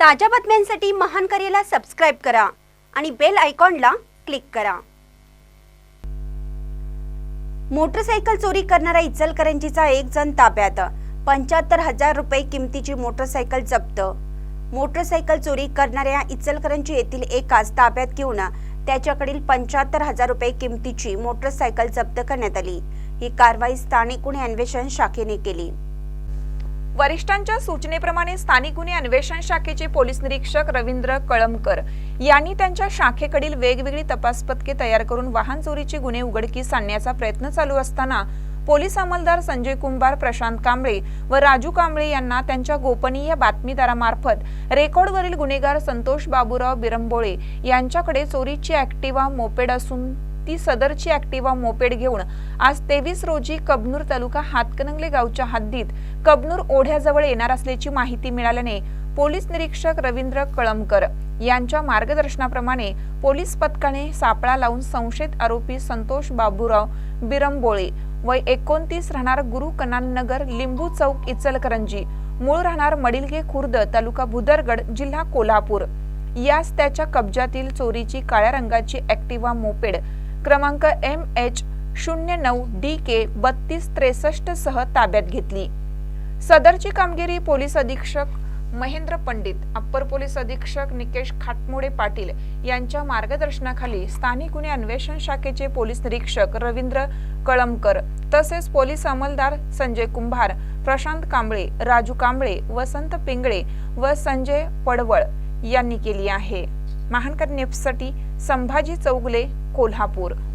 ताज्या बातम्यांसाठी महान करेला सबस्क्राईब करा आणि बेल आयकॉनला क्लिक करा. मोटरसायकल चोरी करणारा इचलकरंजीचा एक जण ताब्यात. पंच्याहत्तर हजार रुपये किमतीची मोटरसायकल जप्त. मोटरसायकल चोरी करणाऱ्या इचलकरंजी येथील एकाच ताब्यात घेऊन त्याच्याकडील पंच्याहत्तर हजार रुपये किमतीची मोटरसायकल जप्त करण्यात आली. ही कारवाई स्थानिक गुन्हे अन्वेषण शाखेने केली. वरिष्ठांच्या सूचनेप्रमाणे स्थानिक गुन्हे अन्वेषण शाखेचे पोलीस निरीक्षक रवींद्र कळमकर यांनी त्यांच्या शाखेकडील वेगवेगळी तपास पथके तयार करून वाहन चोरीचे गुन्हे उघडकीस आणण्याचा प्रयत्न चालू असताना पोलीस अंमलदार संजय कुंभार प्रशांत कांबळे व राजू कांबळे यांना त्यांच्या गोपनीय बातमीदारामार्फत रेकॉर्डवरील गुन्हेगार संतोष बाबूराव बिरंबोळे यांच्याकडे चोरीची ऍक्टिवा मोपेड असून ती सदरची ऍक्टिवा मोपेड घेऊन आज तेवीस रोजी कबनूर तालुका हातकणंगले गावच्या हद्दीत कबनूर ओढ्याजवळ येणार असल्याची माहिती मिळाल्याने पोलीस निरीक्षक रवींद्र कळमकर यांच्या मार्गदर्शनाप्रमाणे पोलीस पथकाने सापळा लावून संशयित आरोपी संतोष बाबूराव बिरंबोळे वय एकोणतीस राहणार गुरु कनाननगर लिंबू चौक इचलकरंजी मूळ राहणार मडिलगे खुर्द तालुका भुदरगड जिल्हा कोल्हापूर. यास त्याच्या कब्जातील चोरीची काळ्या रंगाची ऍक्टिवा मोपेड क्रमांक एम एच शून्य नऊ डी के बत्तीस त्रेसष्ट सह ताब्यात घेतली. सदरची कामगिरी पोलीस अधीक्षक महेंद्र पंडित अप्पर पोलीस अधीक्षक निकेश खाटमोडे पाटील यांच्या मार्गदर्शनाखाली स्थानिक गुन्हे अन्वेषण शाखेचे पोलीस निरीक्षक रवींद्र कळमकर तसेच पोलीस अंमलदार संजय कुंभार प्रशांत कांबळे राजू कांबळे वसंत पिंगळे व संजय पडवळ यांनी केली आहे. महानकर न्यूजसाठी संभाजी चौगले कोल्हापूर.